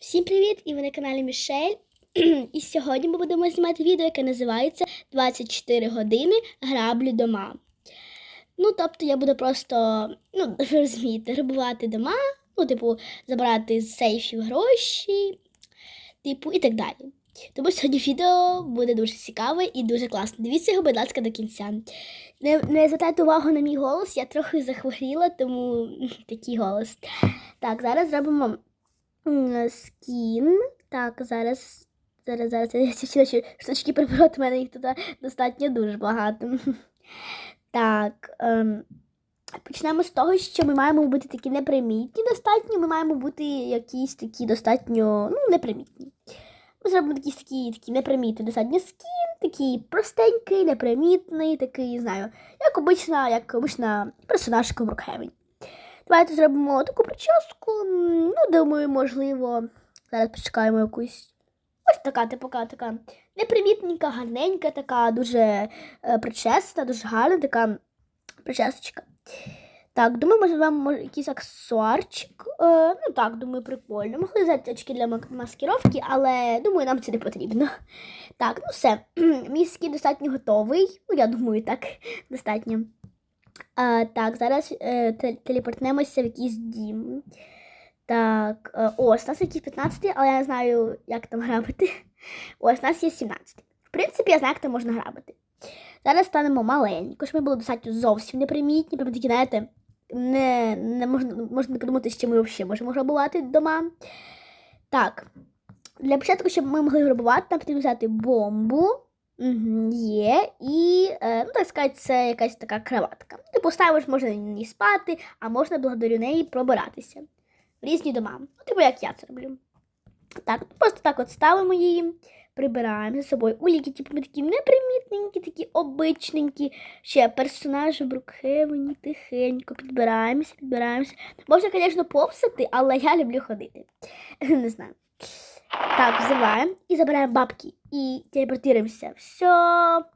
Всім привіт! І ви на каналі Мішель. І сьогодні ми будемо знімати відео, яке називається 24 години граблю дома. Ну, тобто я буду просто, ну, ви розумієте, грабувати дома, ну, типу, забирати з сейфів гроші, типу, і так далі. Тому сьогодні відео буде дуже цікаве і дуже класне. Дивіться його, будь ласка, до кінця. Не, не звертайте увагу на мій голос, я трохи захворіла, тому такий голос. Так, зараз зробимо скін. Так, зараз. Зараз, зараз я ці всі штучки приберу, у мене їх тут достатньо дуже багато. Так. Ем, почнемо з того, що ми маємо бути такі непримітні достатньо, ми маємо бути якісь такі достатньо ну, непримітні. Ми зробимо якийсь такий, такий непримітний достатньо скін, такий простенький, непримітний, такий, знаю, як обична, як обична персонажка в Брокхевені. Давайте зробимо таку прическу. Ну, думаю, можливо, зараз почекаємо якусь. Ось така, типу, така, непримітненька, гарненька, така дуже е, причесна, дуже гарна така причесочка. Так, думаю, вам може, якийсь аксесуарчик. Е, ну так, думаю, прикольно. Могли взяти очки для маскировки, але думаю, нам це не потрібно. Так, ну все. Мій скін достатньо готовий. Ну, я думаю, так, достатньо. А, так, зараз е, телепортнемося в якийсь дім. Так, е, ось, у нас якийсь 15, але я не знаю, як там грабити. Ось, у нас є 17. В принципі, я знаю, як там можна грабити. Зараз станемо маленько, щоб ми були достатньо зовсім непримітні, прям такі, знаєте, не, не можна, можна подумати, що ми взагалі можемо грабувати дома. Так, для початку, щоб ми могли грабувати, нам потрібно взяти бомбу. Угу, є. І, е, ну, так сказати, це якась така кроватка. Ти поставиш, можна на спати, а можна благодарю неї пробиратися в різні дома. Ну, типу, як я це роблю. Так, просто так от ставимо її, прибираємо за собою уліки, типу, такі непримітненькі, такі обичненькі. Ще персонажі Брукхевені, тихенько, підбираємося, підбираємося. Можна, звісно, повсати, але я люблю ходити. Не знаю. Так, взиваємо і забираємо бабки. І телепортуємося. Все,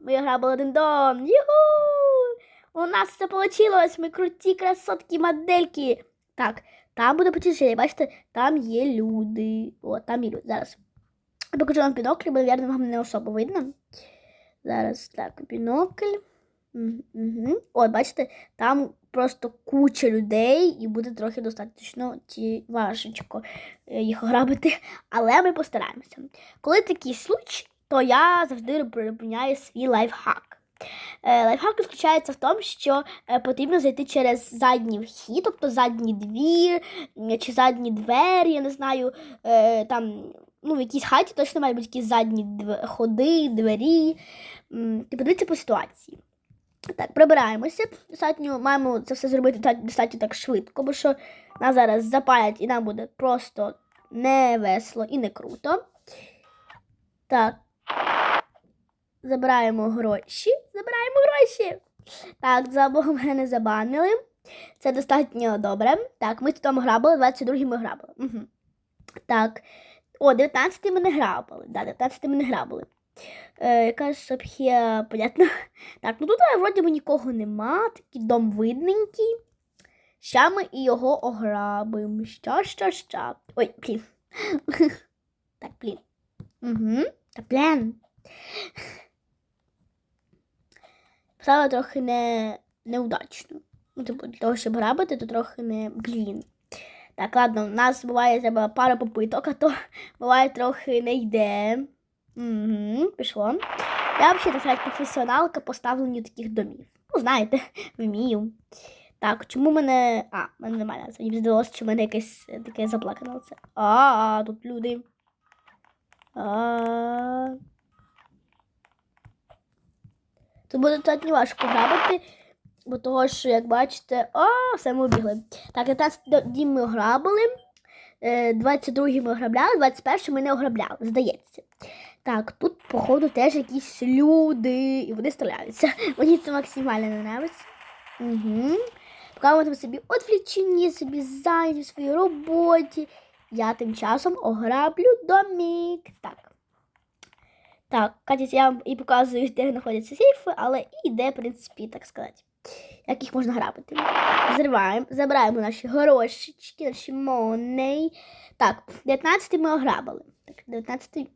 ми грабили один дом. Юху! У нас все вийшло. Ми круті красотки, модельки. Так, там буде потішення. Бачите, там є люди. О, там є люди. Зараз. Я покажу вам бінокль, бо, мабуть, вам не особо видно. Зараз так, бінокль. Угу. От, бачите, там просто куча людей, і буде трохи достатньо ті важечко е, їх грабити. Але ми постараємося. Коли такий случай, то я завжди припиняю свій лайфхак. Е, Лайфхак заключається в тому, що е, потрібно зайти через задній вхід, тобто задній двір чи задні двері, я не знаю, е, там ну, в якійсь хаті точно мають бути якісь задні ходи, двері. Ти подивіться по ситуації. Так, прибираємося. Достатньо маємо це все зробити достатньо так швидко, бо що нас зараз запалять і нам буде просто не весело і не круто. Так. Забираємо гроші. Забираємо гроші. Так, за Богом мене забанили. Це достатньо добре. Так, ми там грабили, 22 ми грабили. Угу. Так. О, 19 ми не грабили. Да, 19 ми не грабили. Е, якась вообще, понятно. Так, ну тут е, вроді би нікого нема. Такий дом видненький. Ща ми і його ограбимо. Що, що, що. Ой, блін. Так, блін. Угу. Та блін. Правда, трохи не, неудачно. Ну, типу, для того, щоб грабити, то трохи не блін. Так, ладно, у нас буває треба пара попиток, а то буває трохи не йде. Угу, пішло. Я взагалі так професіоналка по ставленню таких домів. Ну, знаєте, вмію. Так, чому мене. А, мене немає. Мені здалося, що в мене якесь таке заплакане оце. А, тут люди. А. Тут буде достатньо важко грабити, бо того, що, як бачите, о, все ми обігли. Так, 15 дім ми ограбили, е, 22 ми ограбляли, 21-й ми не ограбляли, здається. Так, тут, походу, теж якісь люди, і вони стріляються. Мені це максимально не нравиться. Угу. Поки ми там собі відвлічені, собі зайняті в своїй роботі. Я тим часом ограблю домік. Так. Так, Катя, я вам і показую, де знаходяться сейфи, але і де, в принципі, так сказати. як їх можна грабити. Зриваємо, забираємо наші горошечки, наші моней. Так, 19-й ми ограбили. Так, 19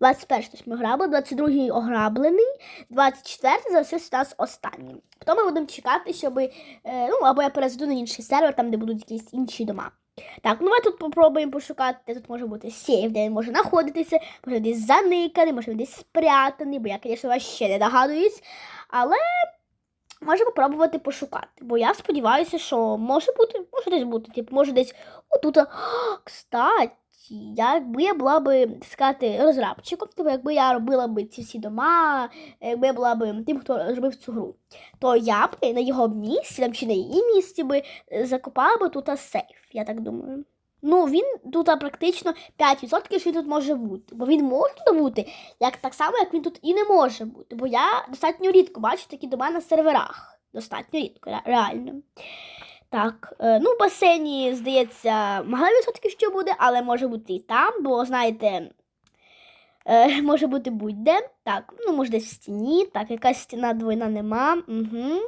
21 ми ограбили, 22 ограблений, 24 залишився у нас останнім. Хто ми будемо чекати, щоб. Е, ну, або я перезайду на інший сервер, там, де будуть якісь інші дома. Так, ну ми тут попробуємо пошукати, де тут може бути сейф, де він може знаходитися, може десь заниканий, може десь спрятаний, бо я, звісно, ще не догадуюсь. Але можемо попробувати пошукати. Бо я сподіваюся, що може бути, може десь бути. Типу, може десь отут. Кстати, якби я була би сказати розрабчиком, типу, якби я робила би ці всі дома, якби я була б тим, хто зробив цю гру, то я б на його місці, там, чи на її місці би е, закопала би тут сейф, я так думаю. Ну, він тут практично 5%, що він тут може бути. Бо він може тут бути, як так само, як він тут і не може бути. Бо я достатньо рідко бачу такі дома на серверах. Достатньо рідко, реально. Так, е, ну в басейні, здається, мало відсотків, що буде, але може бути і там, бо знаєте, е, може бути будь-де. Так, ну може десь в стіні. Так, якась стіна двойна нема. Угу.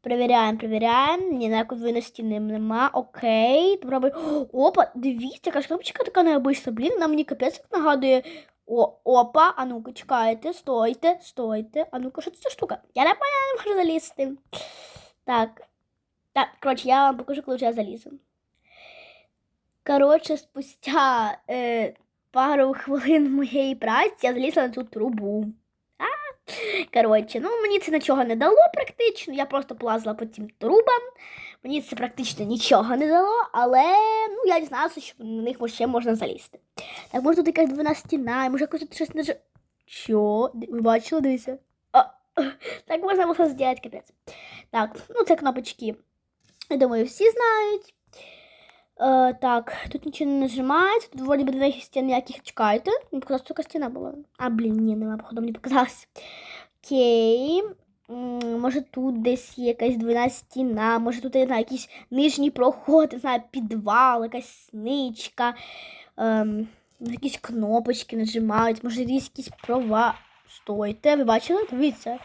Перевіряємо, перевіряємо. Ні, ніякої двойної стіни нема. Окей. Попробуй. Опа, дивіться, яка ж кнопочка така необична. Блін, вона мені капець нагадує. О, опа, а ну-ка, чекайте, стойте, стойте. А ну-ка, що це за штука? Я не поняла, не можу залізти. Так. Так, коротше, я вам покажу, коли вже я залізу. Коротше, спустя е, пару хвилин моєї праці я залізла на цю трубу. А? Коротше, ну мені це нічого не дало практично. Я просто полазила по цим трубам. Мені це практично нічого не дало, але ну, я дізналася, що на них ще можна залізти. Так, може тут якась двойна стіна, може якось щось не ж. Що? Ви бачили, дивіться? А, так можна було зробити капець. Так, ну це кнопочки. Я думаю, всі знають. Е, так, тут нічого не нажимається, тут вроді би двох стін ніяких чекайте. Мені показалось, така стіна була. А, блін, ні, нема, походу, мені показалось. Окей. Може тут десь є якась двойна стіна, може тут знаю, якийсь нижній проход, не знаю, підвал, якась сничка, ем, якісь кнопочки нажимають, може є якісь права. Стойте, ви бачили? Дивіться.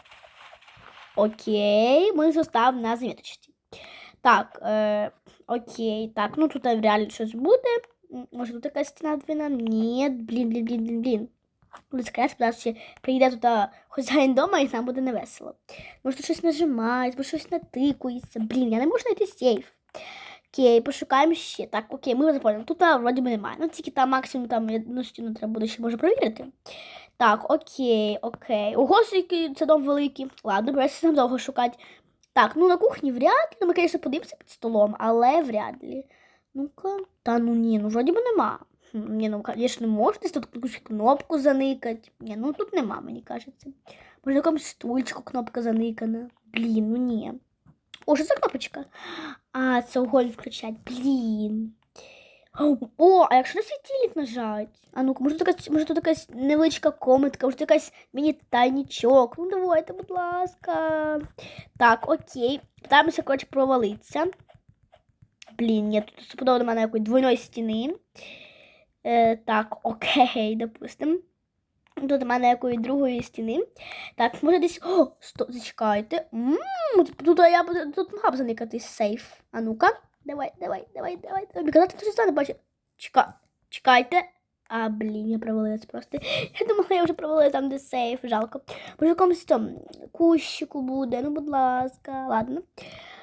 Окей, ми зостав на заміточці. Так, е, окей, так, ну тут реально щось буде. Може тут якась стіна двійна? Ні, блін, блін, блін, блін, блін. Скрес, тому що прийде тут а, хазяїн дома і нам буде невесело. Може тут щось нажимають, може щось натикується. Блін, я не можу знайти сейф. Окей, пошукаємо ще. Так, окей, ми запомнили. Тут вроді би немає. Ну, тільки там максимум там одну стіну треба буде ще може провірити. Так, окей, окей. Ого, скільки це дом великий. Ладно, придеться нам довго шукати. Так, ну на кухні вряд ли. Ну, ми, звісно, подивимося під столом, але вряд ли. Ну-ка. Та ну ні, ну вроді би нема. Ні, ну, звісно, можна десь тут якусь кнопку заникати. Ні, ну тут нема, мені кажеться. Може, якомусь стульчику кнопка заникана. Блін, ну ні. О, що це кнопочка? А, це уголь включать. Блін. О, а якщо на світильник нажать? А ну може якась, може тут якась невеличка комнатка, може тут якась міні-тайнічок. Ну давайте, будь ласка. Так, окей. Питаємося, коротше, провалитися. Блін, ні, тут сподобало до мене якоїсь двойної стіни. Е, так, окей, допустим. Тут до мене якої другої стіни. Так, може десь. О, сто... зачекайте. М, Тут я буду тут могла б заникати сейф. А ну-ка. Давай, давай, давай, давай. Тобі казати, що стане бачу. Чека... Чекайте. А, блін, я провалилась просто. Я думала, я вже провалила там, де сейф, жалко. Може, якомусь там кущику буде. Ну, будь ласка, ладно.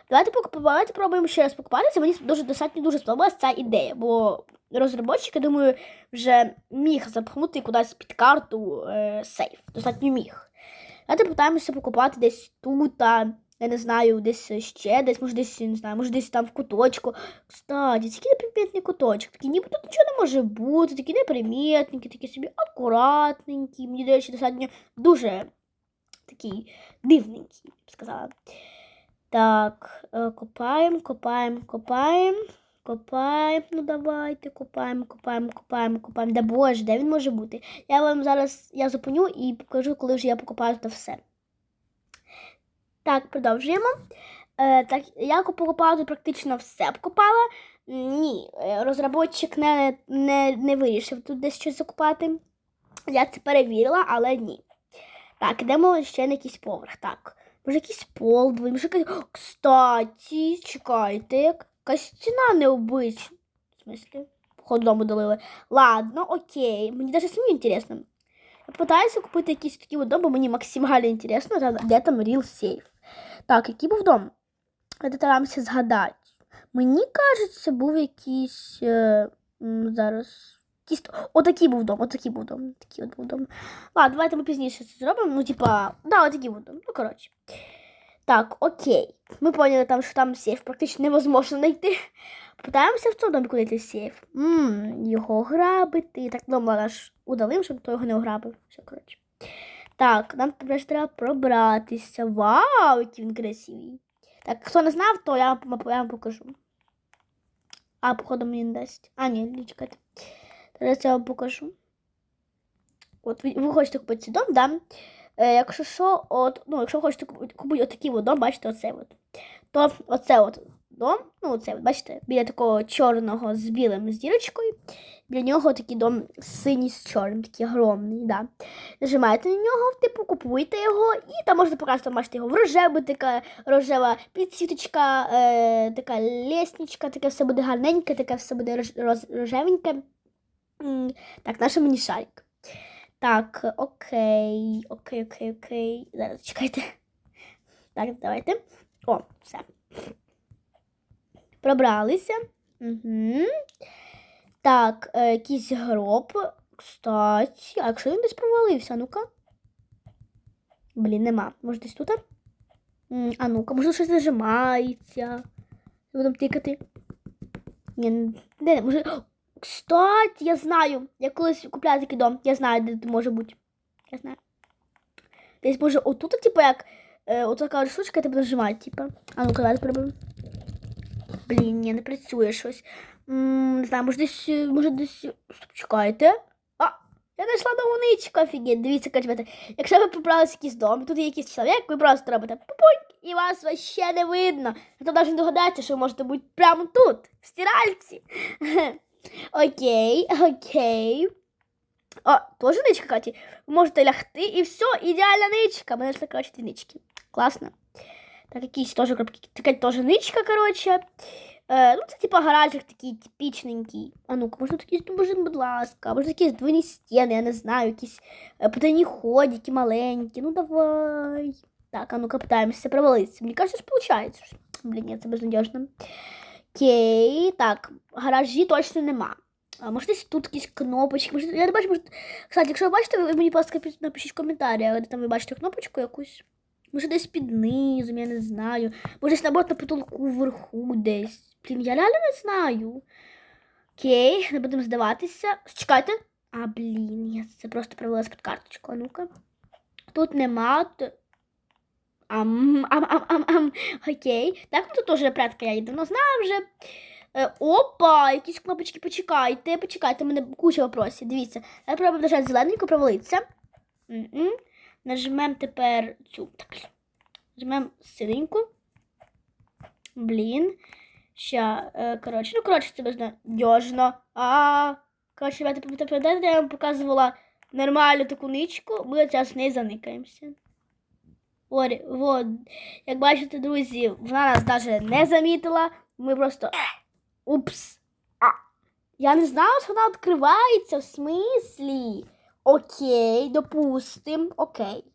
Давайте покуп- давайте пробуємо ще раз покупатися. Мені дуже достатньо дуже сподобалася ця ідея, бо розробник, я думаю, вже міг запхнути кудись під карту е, сейф. Достатньо міг. Давайте питаємося покупати десь тут, я не знаю, десь ще, десь, може, десь, не знаю, може, десь там в куточку. Кстати, такий непримітний куточок. Такий ніби тут нічого не може бути, такі непримітненькі, такі собі акуратненькі. Мені до речі, достатньо дуже такий дивненький, я б сказала. Так, е, копаємо, копаємо, копаємо. Копаємо, ну давайте, копаємо, копаємо, копаємо, копаємо. Да боже, де він може бути? Я вам зараз я зупиню і покажу, коли вже я покопаю це все. Так, продовжуємо. Е, так, я покопала тут практично все покопала. Ні, е, розробник не, не, не вирішив тут десь щось закупати. Я це перевірила, але ні. Так, йдемо ще на якийсь поверх. Так. Може, якийсь пол двоє, може якась. О, Кстати, чекайте, як- якась стіна необична. В смислі? Походу дому долили. Ладно, окей. Мені навіть самі інтересно. Я питаюся купити якийсь такий от дом, бо мені максимально інтересно, де там real сейф. Так, який був дом? Стараємося згадати. Мені кажеться, був якийсь. Е, зараз. Отакий був дом, отакий був дом. Такий от був дом. Ладно, давайте ми пізніше це зробимо. Ну, типа, да, отакий був дом. Ну, коротше. Так, окей. Ми поняли, там, що там сейф практично невозможно знайти. Питаємося в цьому домі куди сейф. Ммм, його грабити. Так, ладно, ж удалив, щоб хто його не ограбив. Все, коротше. Так, нам тепер треба пробратися. Вау, який він красивий. Так, хто не знав, то я, вам- я вам покажу. А, походу, мені не дасть. А, ні, чекайте. Зараз я вам покажу. От ви, ви хочете купити цей дом, да? Е, якщо що, от, ну, якщо хочете купити, купити отакий от дом, бачите, оцей от. То оце от дом, ну от, бачите, біля такого чорного з білим з дірочкою. Біля нього такий дом синій з чорним, такий огромний, да. Нажимаєте на нього, типу, купуєте його, і там можна показати, бачите його в рожеву, така рожева підсвіточка, е, така лестничка, таке все буде гарненьке, таке все буде рож, рожевеньке. Так, наш мені шарик. Так, окей, окей, окей, окей. Зараз чекайте. Так, давайте. О, все. Пробралися. Угу. Так, е, якийсь гроб. Кстати, а якщо він десь провалився, ну-ка. Блін, нема. Може десь тут? А ну-ка, може щось нажимається. Будемо тикати. Ні, де, може. Кстати, я знаю. Я колись купляла такий дом. Я знаю, де це може бути. Я знаю. Десь може отут, типу, як. Е, от така от штучка, тебе нажимати, типу. А ну-ка, давай спробуємо. Блін, ні, не працює щось. Не знаю, може десь, може десь. Стоп, чекайте. А, я знайшла нову ничку, офігеть. Дивіться, качбете. Якщо ви побралися якийсь дом, тут є якийсь чоловік, ви просто робите пупуньк, і вас вообще не видно. То навіть догадається, що ви можете бути прямо тут, в стиральці. Окей, окей. О, теж ничка, Каті. Ви можете лягти і все, ідеальна ничка. Мене ж коротше, нички. Класно. Так, якісь теж крапки. Така теж ничка, коротше. Е, ну, це типа гаражик такий типічненький. А ну-ка, може тут якісь, ну, боже, будь ласка, може якісь двойні стіни, я не знаю, якісь е, потайні ходики маленькі. Ну давай. Так, а ну-ка, питаємося провалитися. Мені кажется, що виходить. Блін, ні, це безнадіжно. Окей, так, гаражі точно нема. А може десь тут якісь кнопочки. Може, я не бачу, може... Кстати, якщо ви бачите, ви мені, ласка, напишіть в коментарі, де там ви бачите кнопочку якусь. Може десь під низом, я не знаю. Може десь наоборот на потолку вверху десь. Блін, я реально не знаю. Окей, не будемо здаватися. Чекайте. А, блін, я це просто провелась під карточку. А ну-ка. Тут нема. Ам, ам, ам, ам, ам. Окей. Так, ну тут теж репретка, я її давно знаю вже. Е, опа, якісь кнопочки, почекайте, почекайте, у мене куча вопросів. Дивіться, я пробую нажати зелененьку, провалитися. Нажмемо тепер цю. Так. Нажмемо синеньку. Блін. Ща, е, коротше, ну, коротше, це безнадіжно. А, коротше, ребята, пам'ятаєте, я вам показувала нормальну таку ничку, ми зараз нею заникаємося. От, от, як бачите, друзі, вона нас навіть не замітила. Ми просто. Упс. Я не знала, що вона відкривається в смислі. Окей, допустим, окей.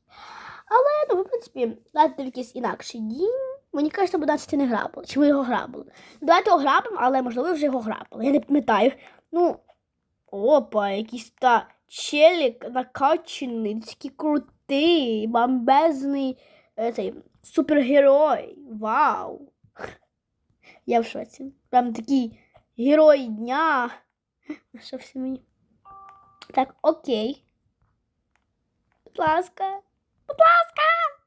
Але, ну, в принципі, давайте в якийсь інакший дім. Мені кажеться, бо це не грабили. Чи ми його грабили? Давайте його грабимо, але можливо вже його грабили. Я не пам'ятаю. Ну, опа, якийсь та челік накачаний, такий крутий, бомбезний е, цей, супергерой. Вау! Я в шоці. Прям такий герой дня. Що всі мені? Так, окей. Будь ласка. Будь ласка,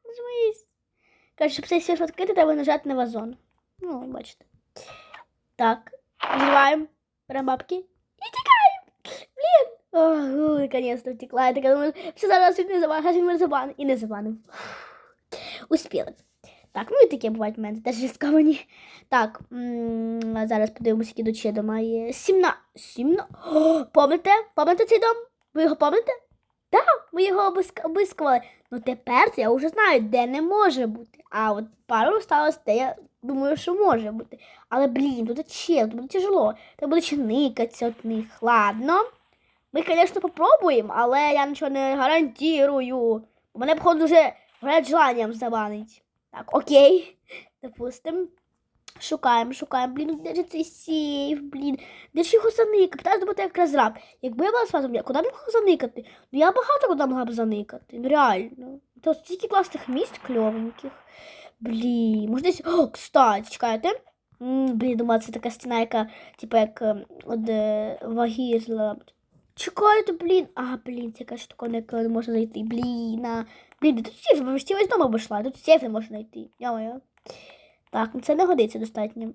нажмись. Каже, щоб цей світ відкрити, треба нажати на вазон. Ну, бачите. Так, взриваємо. Беремо бабки. І тікаємо. Блін. Ох, ну, наконец-то втекла. Я така думаю, все зараз він не забан, зараз він мене забан. І не забанив. Успіли. Так, ну і таке бувають в теж різковані. Так, м, зараз подивимося, які ще дома є. Сімна. Сімна. Помните? Помните цей дом? Ви його помните? Так, ми його обиск- обискували. Ну тепер я вже знаю, де не може бути. А от пару сталося, де я думаю, що може бути. Але, блін, тут чел, тут буде тяжело. Треба буде ще никатися від них. Ладно. Ми, звісно, попробуємо, але я нічого не гарантую. У мене, походу, вже горять желанням забанить. Так, окей. Допустим. Шукаємо, шукаємо. Блін, де ж цей сейф, блін. Де ж його заникати? Питаю зробити як розраб. Якби я була спасом, я куди б могла заникати? Ну я багато куди могла б заникати. Ну реально. То стільки класних місць кльовеньких. Блін, може десь. О, кстати, чекайте. Блін, думаю, це така стіна, яка, типу, як е, от е, ваги. Чекайте, блін. А, блін, це якась штука, на яку не можна знайти. Блін, а. Блін, де тут сейф, бо ж весь дом обійшла, тут сейф не можна знайти. Я Так, ну це не годиться достатньо.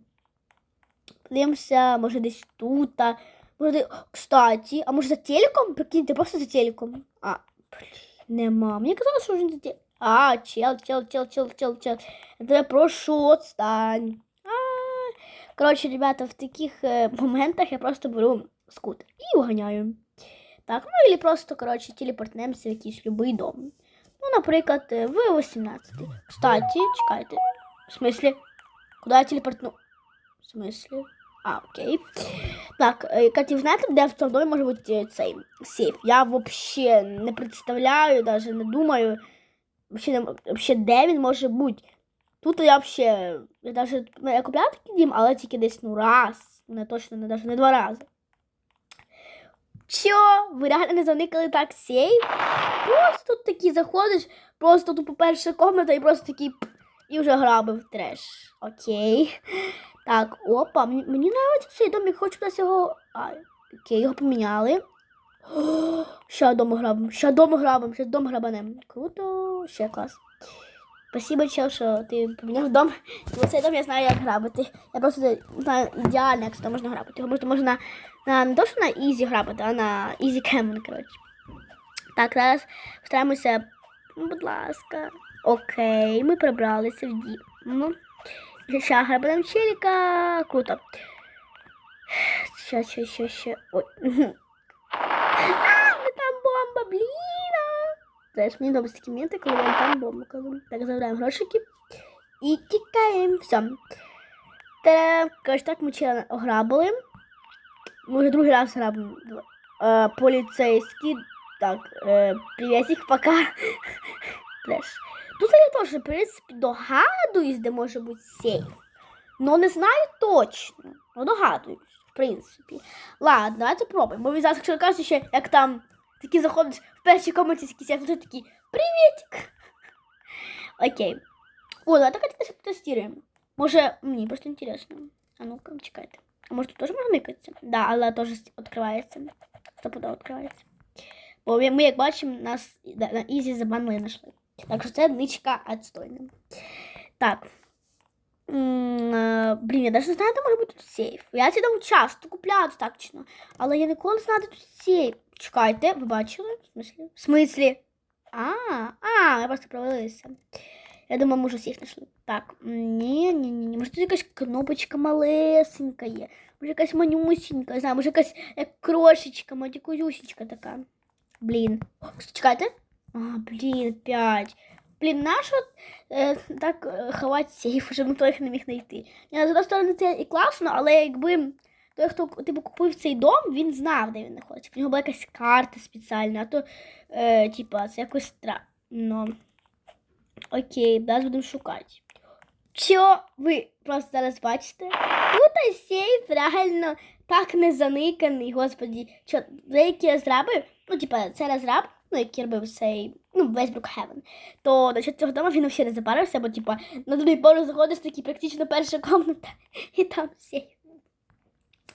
Подивимося, може десь тут. а, Може, де- О, кстати, а може за телеком? Прикиньте, просто за телеком. А, блін, нема. Мені казалось, що вже за телеком. А, чел, чел, чел, чел, чел, чел. Я тебе прошу, отстань. А, Коротше, ребята, в таких е, моментах я просто беру скутер і уганяю. Так, ну или просто, коротше, телепортнемося в якийсь любий дом. Ну, наприклад, е, в 18. Кстати, чекайте. В смислі? Куди я телепортну? В смислі? А, окей. Так, знаєте, де в цьому домі може бути цей сейф? Я взагалі не представляю, навіть не думаю, вообще, де він може бути. Тут я взагалі, я даже ну, я купляла такий дім, але тільки десь ну раз, не точно, не даже не два рази. Чо? Ви реально не заникали так сейф? Просто тут такий заходиш, просто тут перша комната і просто такий і вже грабив треш. Окей. Так, опа, мені, подобається цей домик, хочу десь його. А, окей, його поміняли. О, ще дому грабимо, ще дому грабимо, ще дом грабанем. Круто, ще клас. Спасибо, чел, що ти поміняв дом. Бо цей дом я знаю, як грабити. Я просто знаю ідеально, як це можна грабити. Його можна, можна на, не то, що на ізі грабити, а на ізі кемен, коротше. Так, зараз стараємося. Будь ласка. Окей, ми прибралися в дім. Ну, ще грабимо челіка. Круто. Ще, ще, ще, ще. Ой. А, там бомба, блін. Знаєш, мені добре такі моменти, коли я там бомбу кажу. Так, забираємо грошики. І тікаємо. Все. Та, так ми чела ограбили. Ми вже другий раз грабимо. Е, поліцейські. Так, е, приветик, пока. Треш. Тут я теж, в принципі, догадуюсь, де може бути сейф. Но не знаю точно. Ну, догадуюсь, в принципі. Ладно, давайте пробуємо. Бо зараз, якщо кажуть, ще як там такі заходиш в першій комнаті якийсь сейф, вже такий Привітик! Окей. О, давайте как-то потестируем. Може, мені просто інтересно. А ну-ка, чекайте. А може тут теж можна никатися? Да, але теж відкривається. Стопудово відкривається. Бо ми, як бачимо, нас на ізі забанили знайшли. Так що це ничка відстойна. Так. М, е, Блін, я навіть не знаю, де може бути тут сейф. Я ці дам часто купляю точно. Але я ніколи не знаю, де тут сейф. Чекайте, ви бачили? В смислі? В смислі? А, а, я просто провалилася. Я думаю, може сейф знайшли. Так, ні, ні, ні, ні. Може тут якась кнопочка малесенька є. Може якась манюсінька, не знаю, може якась як крошечка, матікузюсечка така. Блін. О, чекайте. А, блін, п'ять. Блін, нащо е, так е, ховати сейф, щоб ніхто їх не міг знайти. Ні, з однієї сторони це і класно, але якби той, хто типу, купив цей дом, він знав, де він знаходиться. В нього була якась карта спеціальна, а то, е, типа, це якось странно. Окей, зараз будемо шукати. Що ви просто зараз бачите? Тут сейф реально так не заниканий, господі. Що деякі розраби, ну, типа, це розраб, ну, який робив цей, ну, весь Brookhaven, то до цього дому він взагалі не запарився, бо, типа, на другий поверх заходиш, такі практично перша комната, і там сейф.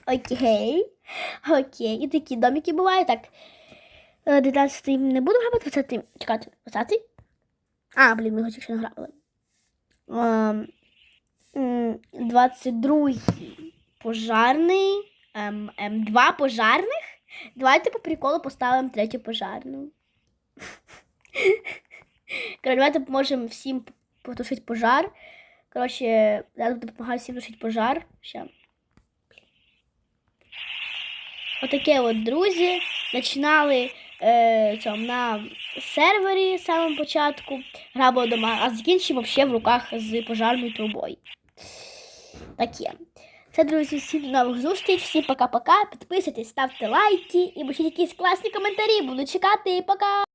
Окей. Окей. І такі домики бувають, так. Е, 19 не буду грабити, 20 чекайте, 20 А, блін, ми його тільки не грабили. Ем, м, 22 пожарний. Ем, ем, два пожарних. Давайте по приколу поставимо третю пожарну. Давайте поможемо всім потушити пожар. Коротше, я буду допомагати всім тушити пожар. Ще. Отаке от, друзі. Починали е, цьому, на сервері самому початку грабили дома, а закінчимо ще в руках з пожарною трубою. Таке. Це, друзі, всім до нових зустріч, всім пока-пока. Підписуйтесь, ставте лайки і пишіть якісь класні коментарі. Буду чекати. Пока!